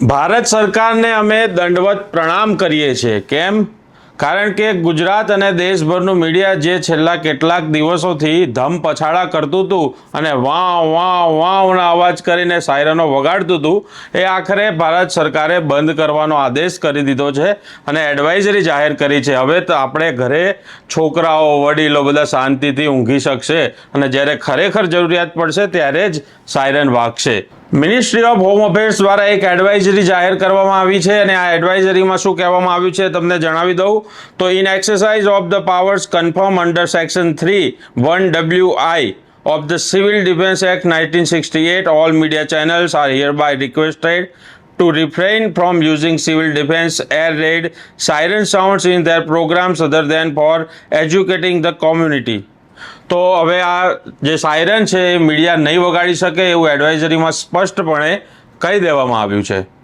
ભારત સરકારને અમે દંડવત પ્રણામ કરીએ છીએ. કેમ? કારણ કે ગુજરાત અને દેશભરનું મીડિયા જે છેલ્લા કેટલાક દિવસોથી ધમ પછાડા કરતું હતું અને વાવ વાવ, વાવના અવાજ કરીને સાયરનો વગાડતું હતું, એ આખરે ભારત સરકારે બંધ કરવાનો આદેશ કરી દીધો છે અને એડવાઇઝરી જાહેર કરી છે. હવે તો આપણે ઘરે છોકરાઓ, વડીલો બધા શાંતિથી ઊંઘી શકશે અને જ્યારે ખરેખર જરૂરિયાત પડશે ત્યારે જ સાયરન વાગશે. મિનિસ્ટ્રી ઓફ હોમ અફેર્સ દ્વારા એક એડવાઇઝરી જાહેર કરવામાં આવી છે અને આ એડવાઇઝરીમાં શું કહેવામાં આવ્યું છે તમને જણાવી દઉં તો in exercise of the powers conferred under section three one W I of the Civil Defense Act 1968, all media channels are hereby requested to refrain from using civil defense air raid siren sounds in their programs other than for educating the community. તો હવે આ જે siren છે એ media નહીં વગાડી શકે એવું એડવાઇઝરીમાં સ્પષ્ટપણે કહી દેવામાં આવ્યું છે.